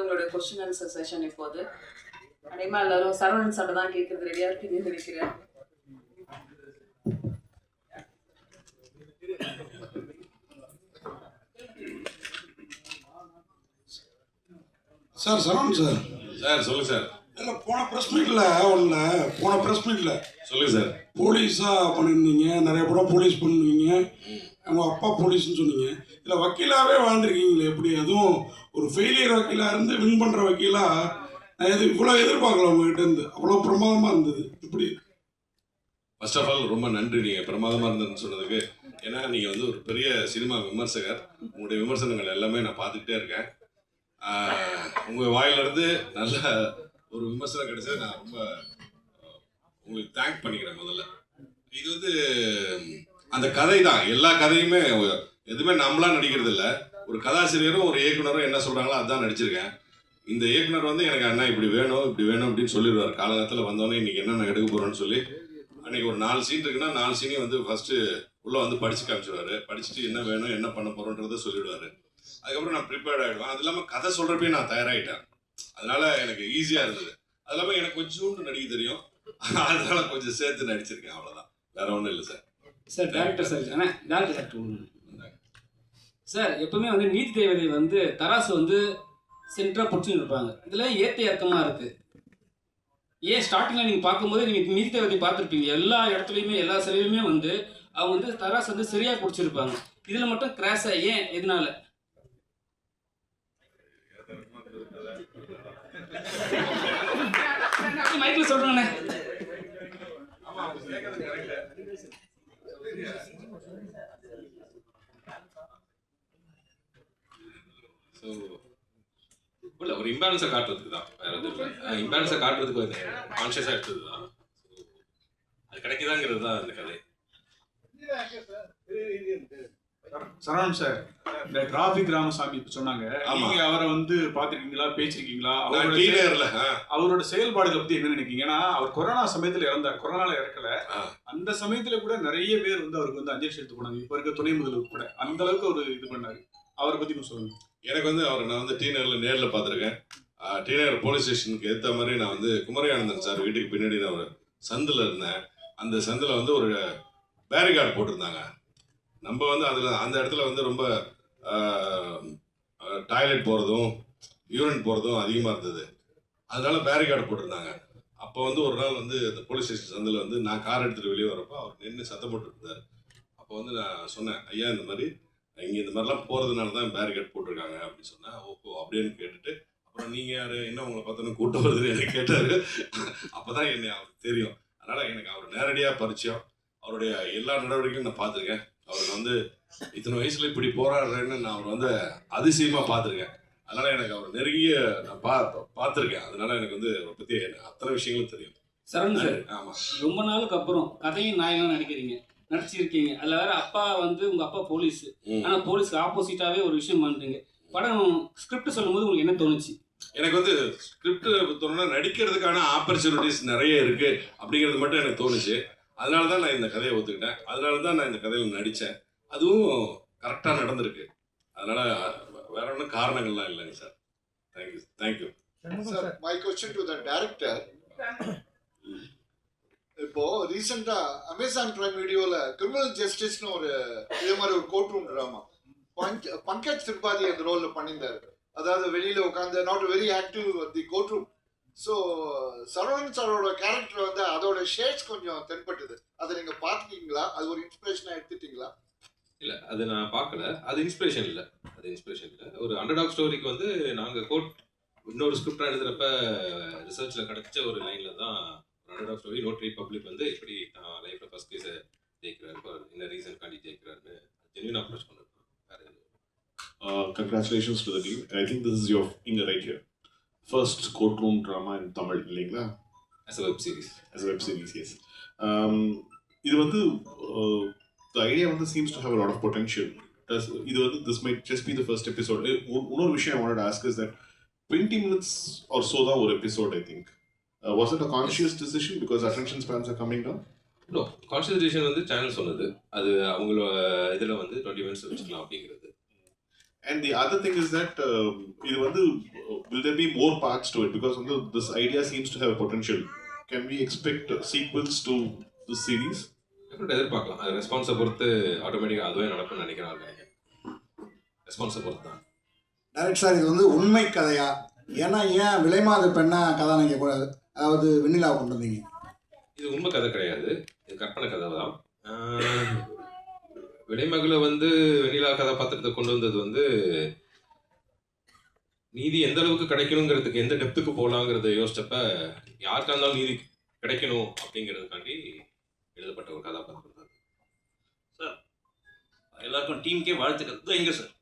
வந்து உங்களோட question answer session இப்போது அதேமா எல்லாரும் சரவணன் சார் தான் கேட்கறது ரெடியா இருக்கீங்கன்னு நினைக்கிறேன் சார் சரவணன் சார் சார் சொல்லுங்க சார் இல்லை போன ப்ரெஸ் மீட்டில் ஒன்றில் போன ப்ரெஸ் மீட்டில் சொல்லுங்க சார் போலீஸாக பண்ணியிருந்தீங்க நிறைய படம் போலீஸ் பண்ணுவீங்க. உங்கள் அப்பா போலீஸ்னு சொன்னீங்க. இல்லை வக்கீலாகவே வாழ்ந்துருக்கீங்களே எப்படி? அதுவும் ஒரு ஃபெயிலியர் வக்கீலாக இருந்து வின் பண்ணுற வக்கீலாக நான் எது இவ்வளோ எதிர்பார்க்கல உங்ககிட்ட இருந்து. அவ்வளோ பிரமாதமாக இருந்தது. இப்படி ஃபர்ஸ்ட் ஆஃப் ஆல் ரொம்ப நன்றி. நீங்கள் பிரமாதமாக இருந்ததுன்னு சொன்னதுக்கு. ஏன்னா நீங்கள் வந்து ஒரு பெரிய சினிமா விமர்சகர். உங்களுடைய விமர்சனங்கள் எல்லாமே நான் பார்த்துக்கிட்டே இருக்கேன். உங்கள் வாயிலிருந்து நல்ல ஒரு விமர்சனம் கிடைச்சது நான் ரொம்ப உங்களுக்கு தேங்க் பண்ணிக்கிறேன் முதல்ல. இது வந்து அந்த கதை தான் எல்லா கதையுமே எதுவுமே நம்மளா நடிக்கிறது இல்லை ஒரு கதாசிரியரும் ஒரு இயக்குனரும் என்ன சொல்றாங்களோ அதான் நடிச்சிருக்கேன். இந்த இயக்குனர் வந்து எனக்கு அண்ணா இப்படி வேணும் இப்படி வேணும் அப்படின்னு சொல்லிடுவார். காலகட்டத்தில் வந்தோடனே இன்னைக்கு என்ன எடுக்க போறேன்னு சொல்லி அன்னைக்கு ஒரு நாலு சீன் இருக்குன்னா நாலு சீனையும் வந்து ஃபர்ஸ்ட் உள்ள வந்து படிச்சு காமிச்சிடுவாரு படிச்சுட்டு என்ன வேணும் என்ன பண்ண போறோன்றத சொல்லிடுவாரு. அதுக்கப்புறம் நான் ப்ரிப்பேர்ட் ஆகிடுவேன் அது இல்லாமல் கதை சொல்றப்பயே நான் தயாராகிட்டேன் அதனால எனக்கு ஈஸியாக இருந்தது. அது இல்லாமல் எனக்கு கொஞ்சோண்டு நடிக்க தெரியும். அதனால கொஞ்சம் சேர்த்து நடிச்சிருக்கேன். அவ்வளோதான் வேற ஒன்றும் இல்லை சார் சார் டேரக்டர் சார் அண்ணா டேரக்டர் சார் ஒன்று சார் எப்பவுமே வந்து நீதி தேவதை வந்து தராசு வந்து சென்டராக பிடிச்சின்னு இருப்பாங்க. இதில் ஏற்ற இறக்கமாக இருக்குது ஏன் ஸ்டார்டிங்கில் நீங்கள் பார்க்கும்போது நீங்கள் நீதி தேவதை பார்த்துருப்பீங்க. எல்லா இடத்துலையுமே எல்லா சிலையுமே வந்து அவங்க வந்து தராசு வந்து சரியாக பிடிச்சிருப்பாங்க. இதில் மட்டும் கிராஸாக ஏன்? எதனால? மைக்கில் சொல்கிறேண்ணே ஸோ இல்லை ஒரு இம்பேலன்ஸை காட்டுறதுக்கு தான். வேற எதுவும் இல்லை. இம்பேலன்ஸை காட்டுறதுக்கு ஒரு கான்ஷியஸாக எடுத்தது தான். அது கிடைக்குதாங்கிறது தான் அந்த கதை. சரவணன் சார் இந்த டிராபிக் ராமசாமி இப்ப சொன்னாங்க. நீங்க அவரை வந்து பாத்திருக்கீங்களா பேசிருக்கீங்களா? நான் அவரோட அவரோட செயல்பாடுகளை பத்தி என்ன நினைக்கிறீங்க? ஏன்னா அவர் கொரோனா சமயத்துல இறந்தார். கொரோனால இறக்கல. அந்த சமயத்துல கூட நிறைய பேர் வந்து அவருக்கு வந்து அஞ்சலி செலுத்த போனாங்க. இப்ப இருக்க துணை முதல்வர் கூட. அந்த அளவுக்கு அவர் இது பண்ணாரு. அவரை பத்தி சொல்லுங்க. எனக்கு வந்து அவரை நான் வந்து டீனரில் நேரில் பார்த்துருக்கேன். டிநகர் போலீஸ் ஸ்டேஷனுக்கு ஏற்ற மாதிரி நான் வந்து குமரியானந்தன் சார் வீட்டுக்கு பின்னாடி நான் ஒரு சந்தில் இருந்தேன். அந்த சந்தில் வந்து ஒரு பேரிகார்டு போட்டிருந்தாங்க. நம்ம வந்து அதில் அந்த இடத்துல வந்து ரொம்ப டாய்லெட் போகிறதும் யூரின் போகிறதும் அதிகமாக இருந்தது. அதனால பேரிகார்டு போட்டிருந்தாங்க. அப்போ வந்து ஒரு நாள் வந்து அந்த போலீஸ் ஸ்டேஷன் சந்தில் வந்து நான் கார் எடுத்துகிட்டு வெளியே வரப்போ அவர் நின்று சத்தம் போட்டுருந்தார் அப்போ வந்து நான் சொன்னேன் ஐயா இந்த மாதிரி இங்கே இந்த மாதிரிலாம் போகிறதுனால தான் பேரிகேட் போட்டிருக்காங்க அப்படின்னு சொன்னேன் ஓஹோ அப்படின்னு கேட்டுட்டு அப்புறம் நீங்கள் யார்? என்ன உங்களை பார்த்தோன்னு கூட்டம் வருதுன்னு எனக்கு கேட்டார். அப்போ தான் என்னை அவருக்கு தெரியும். அதனால் எனக்கு அவர் நேரடியாக பரிச்சயம். அவருடைய எல்லா நடவடிக்கையும் நான் பார்த்துருக்கேன். அவருக்கு வந்து இத்தனை வயசுல இப்படி போராடுறேன்னு நான் அவர் வந்து அதிசயமாக பார்த்துருக்கேன். அதனால் எனக்கு அவர் நெருங்கிய நான் பா பார்த்துருக்கேன். அதனால எனக்கு வந்து அவரை பற்றி அத்தனை விஷயங்களும் தெரியும். சரவணன் சார் ஆமாம் ரொம்ப நாளுக்கு அப்புறம் கதையும் நாயகம் நடிக்கிறீங்க. நடிச்சிருக்கீங்க. அதில் வேற அப்பா வந்து உங்க அப்பா போலீஸ். ம். ஆனா போலீஸ்க்கு ஆப்போசிட்டாவே ஒரு விஷயம் பண்றீங்க. படம் ஸ்கிரிப்ட் சொல்லும்போது உங்களுக்கு என்ன தோணுச்சு? எனக்கு வந்து ஸ்கிரிப்ட் தோணுனா நடிக்கிறதுக்கான ஆப்பர்ச்சுனிட்டிஸ் நிறைய இருக்கு அப்படிங்கிறது மட்டும் எனக்கு தோணுச்சு. அதனால தான் நான் இந்த கதையை ஒத்துக்கிட்டேன். அதனால தான் நான் இந்த கதையில் நடித்தேன் அதுவும் கரெக்டாக நடந்திருக்கு. அதனால வேற ஒன்றும் காரணங்கள்லாம் இல்லைங்க sir. Thank you thank you Sir, my question to the director. இப்போ ரீசெண்டா அமேசான் பிரைம் வீடியோல கிரிமினல் ஜஸ்டிஸ்னு ஒரு இதே மாதிரி ஒரு court room drama Pankaj Tripathi அந்த ரோல்ல பண்ணியிருந்தாரு. அதாவது வெளியில உட்காந்து not very active the court room so Saravanan சாரோட கேரக்டர் வந்து அதோட ஷேட்ஸ் கொஞ்சம் தென்பட்டுது. அதை நீங்க பார்த்துட்டீங்களா? அது ஒரு இன்ஸ்பிரேஷனா எடுத்துட்டீங்களா? இல்ல அது நான் பார்க்கல. அது இன்ஸ்பிரேஷன் இல்ல. அது இன்ஸ்பிரேஷன் இல்ல. ஒரு அண்டர்டாக் ஸ்டோரிக்கு வந்து நாங்க கோட் இன்னொரு ஸ்கிரிப்டா எழுதுறப்ப ரிசர்ச்ல கிடைச்ச ஒரு லைன்ல தான் அண்டர்டாக் ஸ்டோரி நோட்ரி பப்ளிக் வந்து எப்படி நான் லைஃப்ல ஃபர்ஸ்ட் கேஸ் ஜெயிக்கிறாரு என்ன ரீசன் காண்டி ஜெயிக்கிறாருன்னு ஜென்யூன் அப்ரோச் வேற Uh, congratulations to the team. I think this is your finger right here. First courtroom drama in Tamil, இல்லைங்களா as a web series a web series, yes. Um, இது வந்து uh, the idea வந்து have a lot of potential. Does, இது வந்து just be the first episode. Eh, ஒ- இன்னொரு விஷயம் wanted to ask is that 20 minutes or so தான் ஒரு episode, I think. Uh, was it a conscious decision because attention spans are coming down? No concentration வந்து channel சொன்னது அது அவங்களோட இதில் வந்து டுவெண்ட்டி மினிட்ஸ் வச்சுக்கலாம் அப்படிங்கிறது And the other thing is that um, இது வந்து will there be more parts to it because வந்து this idea seems to have potential. Can we expect sequels to this series? Definite எதிர்பார்க்கலாம் அது ரெஸ்பான்ஸை பொறுத்து ஆட்டோமேட்டிக்காக அதுவே நடக்கும்னு நினைக்கிறேன் நினைக்கிறேன் ரெஸ்பான்ஸை பொறுத்து தான் டைரக்ட் சார் இது வந்து உண்மை கதையா ஏன்னா ஏன் விலைமாத பெண்ணா கதாநாயகி கூடாது அதாவது வெண்ணிலாவை கொண்டு வந்தீங்க இது உண்மை கதை கிடையாது. இது கற்பனை கதை தான் விலைமகளை வந்து வெண்ணிலா கதாபாத்திரத்தை கொண்டு வந்தது வந்து நீதி எந்த அளவுக்கு கிடைக்கணுங்கிறதுக்கு எந்த டெப்த்துக்கு போகலாங்கிறத யோசிச்சப்ப யாருக்கா இருந்தாலும் நீதி கிடைக்கணும் அப்படிங்கிறதுக்காண்டி எழுதப்பட்ட ஒரு கதாபாத்திரம் தான் எல்லாருக்கும் டீமுக்கே வாழ்த்துக்கள். தான் எங்க சார்.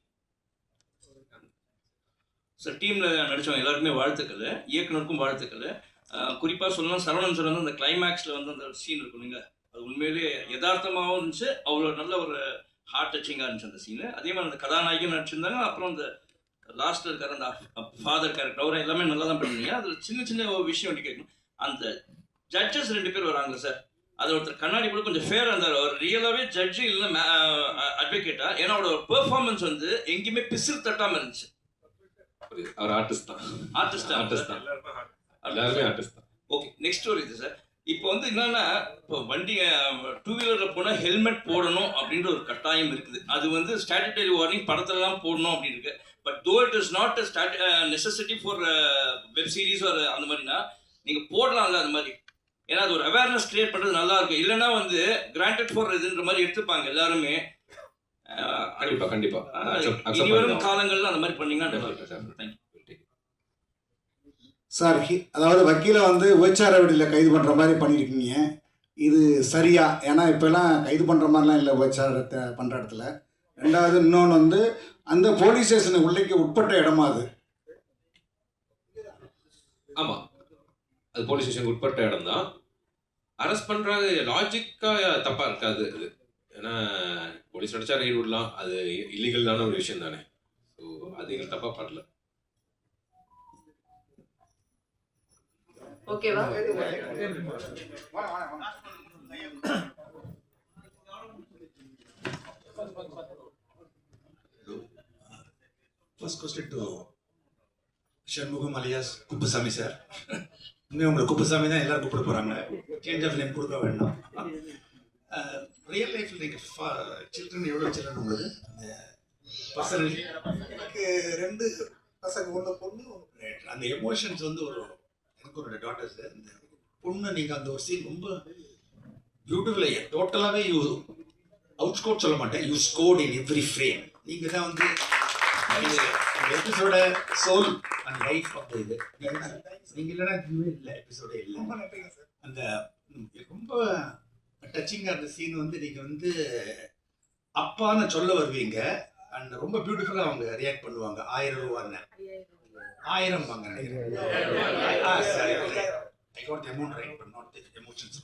சார் டீமில் நடித்தவங்க எல்லாருக்குமே வாழ்த்துக்கள். இயக்குனருக்கும் வாழ்த்துக்கள். குறிப்பாக சொல்லணும் சரவணன் சார் வந்து அந்த கிளைமேக்ஸில் வந்து அந்த சீன் இருக்கும் இல்லைங்க அது உண்மையிலேயே யதார்த்தமாகவும் இருந்துச்சு. அவ்வளோ நல்ல ஒரு ஹார்ட் டச்சிங்காக இருந்துச்சு அந்த சீனு அதே மாதிரி அந்த கதாநாயகியும் நடிச்சிருந்தாங்க. அப்புறம் அந்த லாஸ்ட்டில் இருக்கிற அந்த ஃபாதர் கேரக்டர் அவரை எல்லாமே நல்லா தான் பண்ணுவீங்க. அதில் சின்ன சின்ன ஒரு விஷயம் ஒன்று கேட்கணும். அந்த ஜட்ஜஸ் ரெண்டு பேர் வராங்களே சார். அது ஒருத்தர் கண்ணாடி கூட கொஞ்சம் ஃபேராக இருந்தார். அவர் ரியலாகவே ஜட்ஜு இல்லை அட்வொகேட்டா ஏன்னா அவரோட பெர்ஃபார்மன்ஸ் வந்து எங்கேயுமே பிசிறு தட்டாமல் இருந்துச்சு. அவர் ஆர்டிஸ்ட் தான். ஆர்டிஸ்ட் ஆர்டிஸ்ட் தான். எல்லாருமே ஆர்டிஸ்ட் தான். ஓகே நெக்ஸ்ட் ஒரு இது சார் இப்போ வந்து என்னன்னா இப்போ வண்டி டூ வீலரில் போனால் ஹெல்மெட் போடணும் அப்படின்ற ஒரு கட்டாயம் இருக்குது. அது வந்து ஸ்டாட்டுட்டரி வார்னிங் படத்துலலாம் போடணும் அப்படின்னு இருக்கு but though it is not stat necessity for web series ஒரு அந்த மாதிரினா நீங்கள் போடலாம்ல அந்த மாதிரி. ஏன்னா அது ஒரு அவேர்னஸ் கிரியேட் பண்ணுறது நல்லா இருக்கும் இல்லைன்னா வந்து கிராண்டட் ஃபார் இதுன்ற மாதிரி எடுத்துப்பாங்க எல்லாருமே. கண்டிப்பா கண்டிப்பா. அஹ், Accept- accept இனி வரும். காலங்கள்ல அந்த மாதிரி பண்ணீங்கன்னா definitely. சார் அதாவது வக்கீலை வந்து விபச்சார விடியில் கைது பண்ணுற மாதிரி பண்ணியிருக்கீங்க. இது சரியா? ஏன்னா இப்போல்லாம் கைது பண்ணுற மாதிரிலாம் இல்லை விபச்சாரத்தை பண்ணுற இடத்துல. ரெண்டாவது இன்னொன்று வந்து அந்த போலீஸ் ஸ்டேஷனுக்கு உள்ளேக்கு உட்பட்ட இடமா அது? ஆமாம் அது போலீஸ் ஸ்டேஷனுக்கு உட்பட்ட இடம் தான் அரெஸ்ட் பண்ணுறது லாஜிக்காக தப்பாக இருக்காது அது. ஏன்னா போலீஸ் நடிச்சா ரைடு விடலாம். அது இல்லீகலான ஒரு விஷயம் தானே. ஸோ அது எங்களுக்கு பண்ணல ஓகேவா first question to Shanmugam alias Kuppusamy sir உண்மையாக உங்களை குப்புசாமி தான் எல்லாரும் கூப்பிட போகிறாங்க சேஞ்ச் ஆஃப் நேம் கொடுக்க வேண்டாம் ரியல் லைஃப்பில் நீங்கள் சில்ட்ரன் எவ்வளோ சில்ட்ரன் உங்களுக்கு பர்சனலி எனக்கு ரெண்டு பசங்க ஒன்று பொண்ணு அந்த எமோஷன்ஸ் வந்து ஒரு எனக்கு ஒரு டாட்டர்ஸ் இந்த பொண்ணு நீங்கள் அந்த ஒரு சீன் ரொம்ப பியூட்டிஃபுல்லாக டோட்டலாகவே யூ அவுட் ஸ்கோர் சொல்ல மாட்டேன். You scored in every frame நீங்கள் தான் வந்து எபிசோட சோல் அண்ட் லைஃப் ஆஃப் இது. நீங்க இல்லைன்னா இதுவே இல்லை எபிசோடே இல்லை. அந்த ரொம்ப டச்சிங்காக அந்த சீன் வந்து நீங்க வந்து அப்பான்னு சொல்ல வருவீங்க. அண்ட் ரொம்ப பியூட்டிஃபுல்லாக அவங்க ரியாக்ட் பண்ணுவாங்க. ஆயிரம் ரூபான்னு. ஆயிரம் I got amount right but not emotions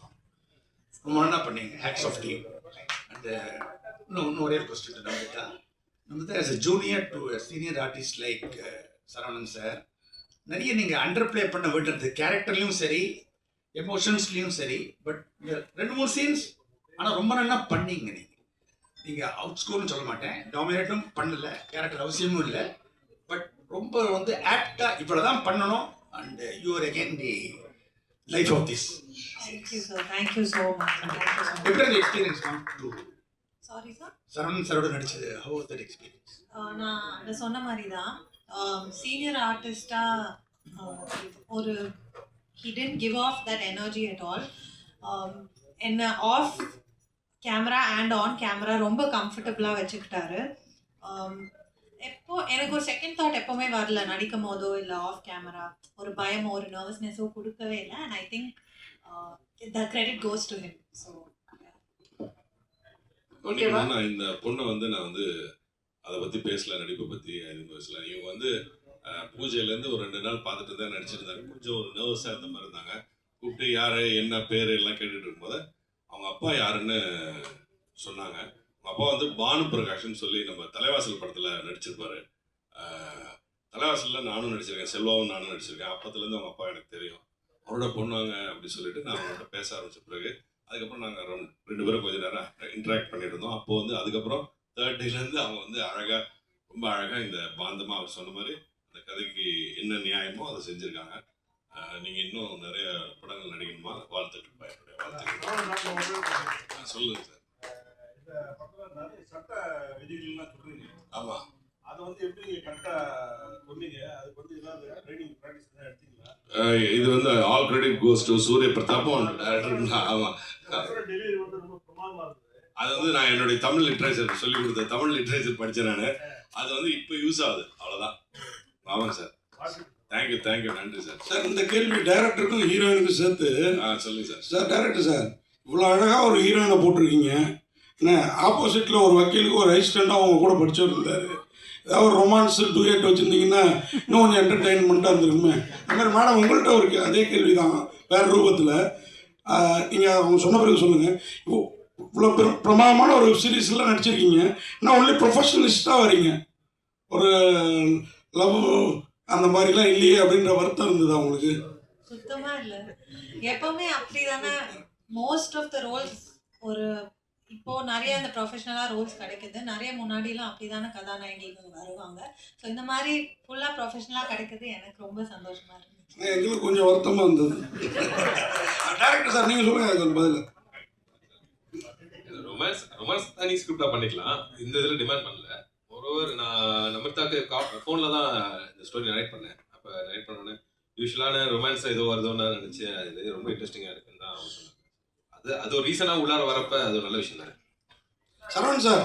ரொம்ப நல்லா பண்ணீங்க? ஹேக்ஸ் ஆஃப் டீம் அண்ட் இன்னும் இன்னும் ஒரே கொஸ்டின் நம்மகிட்ட நம்ம as a junior to senior artist like Saravanan sir நிறைய நீங்கள் அண்டர் ப்ளே பண்ண விடுறது கேரக்டர்லையும் சரி எமோஷன்ஸ்லேயும் சரி பட் ரெண்டு மூணு சீன்ஸ் ஆனால் ரொம்ப நல்லா பண்ணீங்க நீங்கள் நீங்கள் அவுட் ஸ்கோர்னு சொல்ல மாட்டேன். டாமினேட்டும் பண்ணல. கேரக்டர் அவசியமும் இல்லை. ரொம்ப வந்து ஆப்டாக இவ்வளோ தான் பண்ணணும். And you're again the life of this you so much. எப்படி experience come to Sorry, sir. Saravanan சாரோட நடிச்சது. ஹவு வாஸ் தட் எக்ஸ்பீரியன்ஸ் நான் அந்த சொன்ன மாதிரி தான் சீனியர் ஆர்டிஸ்டாக ஒரு he tend give off that energy at all என்ன off camera and on camera ரொம்ப கம்ஃபர்டபுளாக வச்சுக்கிட்டாரு. எப்போ எனக்கு ஒரு செகண்ட் தாட் எப்போவுமே வரல. நடிக்கும் போதோ இல்லை ஆஃப் கேமரா ஒரு பயமோ ஒரு நர்வஸ்னஸோ கொடுக்கவே இல்லை. And I think the credit goes to him so ஓகேவா நான் இந்த பொண்ணை வந்து நான் வந்து அதை பத்தி பேசல நடிப்பை பத்தி எதுவும் பேசல. இவங்க வந்து பூஜையிலேருந்து ஒரு ரெண்டு நாள் பார்த்துட்டு தான் நடிச்சிருந்தாங்க கொஞ்சம் ஒரு நர்வஸாக இருந்த மாதிரி இருந்தாங்க. கூப்பிட்டு யாரு? என்ன? பேர்? எல்லாம் கேட்டுட்டு இருக்கும்போது அவங்க அப்பா யாருன்னு சொன்னாங்க. அப்பா வந்து பானு பிரகாஷ்னு சொல்லி நம்ம தலைவாசல் படத்துல நடிச்சிருப்பாரு. தலைவாசல்ல நானும் நடிச்சிருக்கேன் செல்வாவும் நானும் நடிச்சிருக்கேன். அப்பத்துலேருந்து அவங்க அப்பா எனக்கு தெரியும். அவரோட பொண்ணுவாங்க அப்படி சொல்லிட்டு நான் அவங்கள்ட்ட பேச ஆரம்பிச்ச பிறகு அதுக்கப்புறம் நாங்கள் ரெண்டு பேரும் கொஞ்ச நேரம் இன்ட்ராக்ட் பண்ணிட்டு இருந்தோம். அப்போ வந்து அதுக்கப்புறம் தேர்ட் டேலேருந்து அவங்க வந்து அழகாக ரொம்ப அழகாக இந்த பாந்தமாக அவர் சொன்ன மாதிரி அந்த கதைக்கு என்ன நியாயமோ அதை செஞ்சுருக்காங்க. ஆஹ் நீங்க இன்னும் நிறைய படங்கள் நடிக்கணுமா? வாழ்த்துக்கள் பயனுடைய வாழ்த்துக்கள். ஆ, சொல்லுங்க சார். இந்த படத்துல நிறைய சட்ட விதிகள்லாம் சொல்றீங்க. ஆமா. அதை வந்து எப்படி கரெக்டா சொன்னீங்க? அதுக்கு வந்து ஏதாவது ட்ரைனிங் ப்ராக்டிஸ் ஏதாவது எடுத்தீங்களா? ஆஹ் இது வந்து ஆல் கிரெடிட் கோஸ் டு சூரிய பிரதாப்பும் டேரக்டர் ஆமாம் டெலிவரி வந்து ரொம்ப பிரமாதமா இருந்தது. அது வந்து நான் என்னுடைய தமிழ் லிட்ரேச்சர் சொல்லி கொடுத்த தமிழ் லிட்ரேச்சர் படித்தேன் நான். அது வந்து இப்போ யூஸ் ஆகுது. அவ்வளோதான் ஆமாங்க sir. Thank you thank you நன்றி சார். சார் இந்த கேள்வி டைரக்டருக்கும் ஹீரோயினுக்கும் சேர்த்து ஆ சொல்லுங்க சார். சார் டைரக்டர் சார் இவ்வளோ அழகாக ஒரு ஹீரோயினை போட்டிருக்கீங்க. என்ன ஆப்போசிட்டில் ஒரு வக்கீலுக்கு ஒரு அசிஸ்டண்ட்டாக அவங்க கூட படிச்சவர் இருந்தார். ஏதாவது ஒரு ரொமான்ஸ் டூயட் வச்சுருந்தீங்கன்னா இன்னும் கொஞ்சம் என்டர்டெயின்மெண்ட்டாக இருந்திருக்குமே. அது மாதிரி மேடம் உங்கள்கிட்ட ஒரு கே- அதே கேள்வி தான் வேறு ரூபத்தில். நீங்கள் அவங்க சொன்ன பிறகு சொல்லுங்கள் இப்போ இவ்வளோ பெரும் பிரமாதமான ஒரு சீரீஸ்லாம் நடிச்சிருக்கீங்க. நான் ஒன்லி ப்ரொஃபஷனலிஸ்ட்டாக வரீங்க? ஒரு லவ் அந்த மாதிரிலாம் இல்லையே அப்படின்ற வருத்தம் இருந்தது அவங்களுக்கு சுத்தமாக இல்லை. எப்பவுமே அப்படிதானே. மோஸ்ட் ஆஃப் த ரோல்ஸ் ஒரு இப்போ நிறைய இந்த ப்ரொஃபஷனலாக ரோல்ஸ் கிடைக்குது. நிறைய முன்னாடிலாம் அப்படிதானே கதாநாயகிகள் வருவாங்க. ஸோ இந்த மாதிரி ஃபுல்லாக ப்ரொஃபஷனலாக கிடைக்குது. எனக்கு ரொம்ப சந்தோஷமா இருந்துச்சு. எங்களுக்கு கொஞ்சம் வருத்தமாக இருந்தது. டேரக்டர் சார் நீங்கள் சொல்லுங்கள் அதுக்கு பதில். ரொமான்ஸ் ரொமான்ஸ் தனி ஸ்கிரிப்டா பண்ணிக்கலாம். இந்த இதில் டிமாண்ட் பண்ணல. ஒருவர் நான் நமிதாக்கு ஃபோனில் தான் இந்த ஸ்டோரி நரேட் பண்ணேன். அப்போ நரேட் பண்ணோன்னே யூஸ்வலான ரொமான்ஸ் ஏதோ வருதோன்னு நினச்சேன். இது ரொம்ப இன்ட்ரெஸ்டிங்காக சொன்னாங்க அது அது ஒரு ரீசனாக உள்ளார வரப்ப அது ஒரு நல்ல விஷயம் தானே? சரவணன் சார்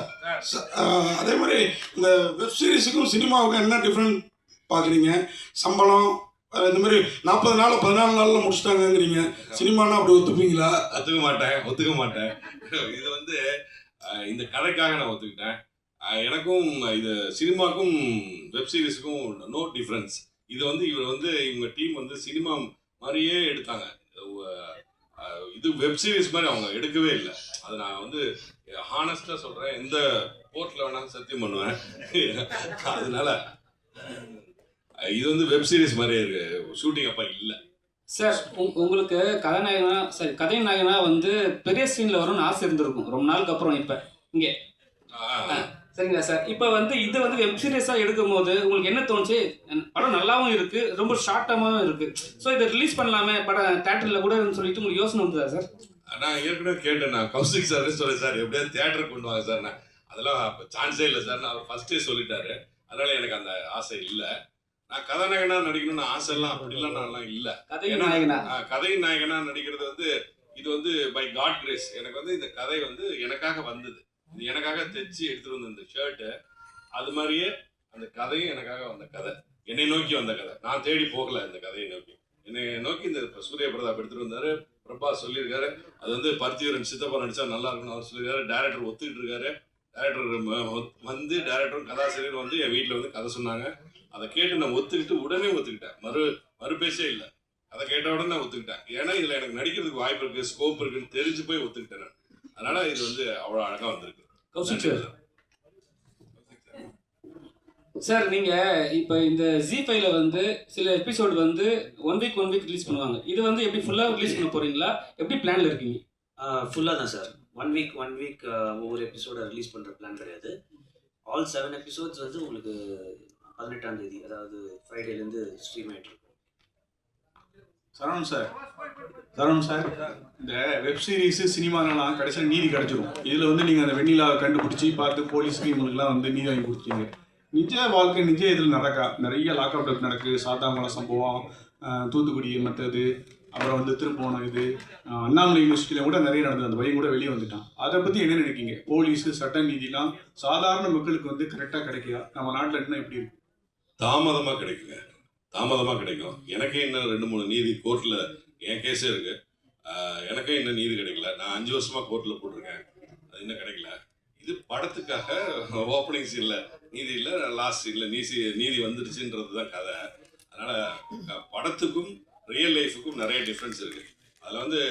அதே மாதிரி இந்த வெப் சீரிஸுக்கும் சினிமாவுக்கும் என்ன டிஃப்ரெண்ட் பார்க்குறீங்க? சம்பளம் இந்த மாதிரி நாற்பது நாள் பதினாலு நாளில் முடிச்சிட்டாங்கங்கிறீங்க. சினிமானா அப்படி ஒத்துப்பீங்களா? ஒத்துக்க மாட்டேன் ஒத்துக்க மாட்டேன். இது வந்து இந்த கதைக்காக நான் ஒத்துக்கிட்டேன். எனக்கும் இது சினிமாக்கும் வெப் சீரிஸுக்கும் நோ டிஃப்ரென்ஸ் இது வந்து இவர் வந்து இவங்க டீம் வந்து சினிமா மாதிரியே எடுத்தாங்க. இது வெப் சீரிஸ் மாதிரி அவங்க எடுக்கவே இல்லை. அது நான் வந்து ஹானஸ்டாக சொல்கிறேன் எந்த கோர்ட்டில் வேணாலும் சத்தியம் பண்ணுவேன். அதனால இது வந்து வெப் சீரிஸ் இருக்கு. ஷூட்டிங் அப்போ இல்லை. சார் உங்- உங்களுக்கு கதாநாயகனா சரி கதை நாயகனா வந்து பெரிய ஸ்க்ரீனில் வரும்னு ஆசை இருந்திருக்கும். ரொம்ப நாளுக்கு அப்புறம் இப்போ. இங்கே. சரிங்களா சார்? இப்போ வந்து இது வந்து வெப் சீரிஸாக எடுக்கும் போது உங்களுக்கு என்ன தோணுச்சு? படம் நல்லாவும் இருக்கு ரொம்ப ஷார்ட்டாகவும் இருக்கு. ஸோ இதை ரிலீஸ் பண்ணலாமே படம் தேட்டரில் கூட சொல்லிட்டு உங்களுக்கு யோசனை வந்ததா சார்? நான் ஏற்கனவே கேட்டேன் நான் கௌசிக் சார் சொல்றேன் சார். எப்படியாவது தியேட்டருக்கு கொண்டு வாங்க சார். நான் அதெல்லாம் அப்போ சான்ஸே இல்லை சார். நான் அவர் ஃபர்ஸ்டே சொல்லிட்டாரு. அதனால எனக்கு அந்த ஆசை இல்லை. நான் கதாநாயகனா நடிக்கணும்னு ஆசை எல்லாம் அப்படிலாம் நான்லாம் இல்லை. கதை நாயகனா? கதை நாயகனா நடிக்கிறது வந்து இது வந்து பை காட் கிரேஸ் எனக்கு வந்து இந்த கதை வந்து எனக்காக வந்தது. இது எனக்காக தைச்சு எடுத்துட்டு வந்த இந்த ஷர்ட்டு அது மாதிரியே அந்த கதையும் எனக்காக வந்த கதை. என்னை நோக்கி வந்த கதை. நான் தேடி போகல இந்த கதையை நோக்கி. என்னை நோக்கி இந்த சூரிய பிரதாப் எடுத்துட்டு வந்தாரு. பிரபா சொல்லியிருக்காரு. அது வந்து பருத்திவரன் சித்தப்பா நடிச்சா நல்லா இருக்கும்னு அவர் சொல்லியிருக்காரு. டேரக்டர் ஒத்துக்கிட்டு இருக்காரு. டேரக்டர் வந்து டேரக்டரும் கதாசிரியரும் வந்து என் வீட்டில் வந்து கதை சொன்னாங்க. அதை கேட்டு நான் ஒத்துக்கிட்டு உடனே ஒத்துக்கிட்டேன். மறு மறுபேச்சே இல்லை. அதை கேட்ட உடனே நான் ஒத்துக்கிட்டேன். ஏன்னா இதில் எனக்கு நடிக்கிறதுக்கு வாய்ப்பு இருக்கு ஸ்கோப் இருக்குன்னு தெரிஞ்சு போய் ஒத்துக்கிட்டேன் நான். அதனால இது வந்து அவ்வளோ அழகாக வந்திருக்கு. கௌசிக் சார் சார் நீங்கள் இப்போ இந்த ஜி ஃபைவ்ல வந்து சில எபிசோடு வந்து one week one week release பண்ணுவாங்க. இது வந்து எப்படி ஃபுல்லாக ரிலீஸ் பண்ண போறீங்களா? எப்படி பிளான்ல இருக்கீங்க? ஃபுல்லாக தான் sir. One week one week ஒவ்வொரு எபிசோட ரிலீஸ் பண்ணுற பிளான் கிடையாது. ஆல் செவன் எபிசோட்ஸ் வந்து உங்களுக்கு பதினெட்டாம் தேதி அதாவது ஃப்ரைடேலேருந்து ஸ்ட்ரீம் ஆகிட்டு இருக்கும் சரவணன் சார் சரவணன் சார் இந்த வெப் சீரிஸு சினிமாலாம் கடைசியில் நீதி கிடச்சிரும். இதில் வந்து நீங்கள் அந்த வெண்ணிலாவை கண்டுபிடிச்சி பார்த்து போலீஸ்க்கு இவங்களுக்குலாம் வந்து நீதி வாங்கி கொடுத்தீங்க நிஜ வாழ்க்கை நிஜ இதில் நடக்கா? நிறைய லாக் அவுட் நடக்குது சாத்தாங்குளம் சம்பவம் தூத்துக்குடி மற்றது அப்புறம் வந்து திருப்போணம் இது அண்ணாமலை யூனிவர்சிட்டியில் கூட நிறைய நடந்தது. அந்த பையன் கூட வெளியே வந்துட்டான். அதை பற்றி என்ன நினைக்கிங்க போலீஸ் சட்ட நீதிலாம் சாதாரண மக்களுக்கு வந்து கரெக்டாக கிடைக்குதா நம்ம நாட்டில் என்ன எப்படி இருக்கு? தாமதமாக கிடைக்குங்க தாமதமாக கிடைக்கும். எனக்கே இன்னும் ரெண்டு மூணு நீதி கோர்ட்டில் என் கேஸே இருக்கு. எனக்கே இன்னும் நீதி கிடைக்கல. நான் அஞ்சு வருஷமா கோர்ட்டில் போட்டிருக்கேன். அது இன்னும் கிடைக்கல. இது படத்துக்காக ஓப்பனிங் சீன்ல நீதி இல்லை லாஸ்ட் சீன்ல நீதி நீதி வந்துடுச்சுன்றது தான் கதை. அதனால் படத்துக்கும் ரியல் லைஃபுக்கும் நிறைய டிஃப்ரென்ஸ் இருக்கு. அதில் வந்து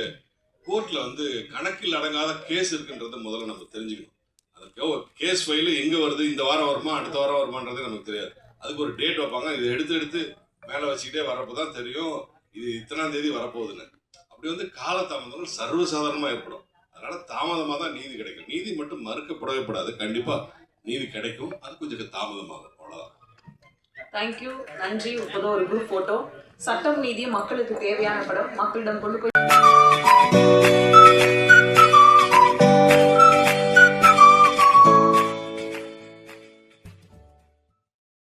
கோர்ட்டில் வந்து கணக்கில் அடங்காத கேஸ் இருக்குன்றதை முதல்ல நம்ம தெரிஞ்சுக்கணும். அந்த கேஸ் ஃபைலு எங்கே வருது இந்த வாரம் வருமா அடுத்த வாரம் வருமானதே நமக்கு தெரியாது. அதுக்கு ஒரு டேட் வைப்பாங்க. இதை எடுத்து எடுத்து மேலே வச்சுக்கிட்டே வரப்போ தான் தெரியும். இது இத்தனாம் தேதி வரப்போகுதுன்னு. அப்படி வந்து காலதாமதம் சர்வசாதாரணமாக ஏற்படும். அதனால தாமதமாக தான் நீதி கிடைக்கும். நீதி மட்டும் மறுக்கப்படவே கூடாது கண்டிப்பாக நீதி கிடைக்கும். அது கொஞ்சம் தாமதமாகும். அவ்வளோதான் தேங்க்யூ நன்றி. இப்போதான் ஒரு குரூப் ஃபோட்டோ சட்டம் நீதி மக்களுக்கு தேவையான படம். மக்களிடம் கொண்டு போய்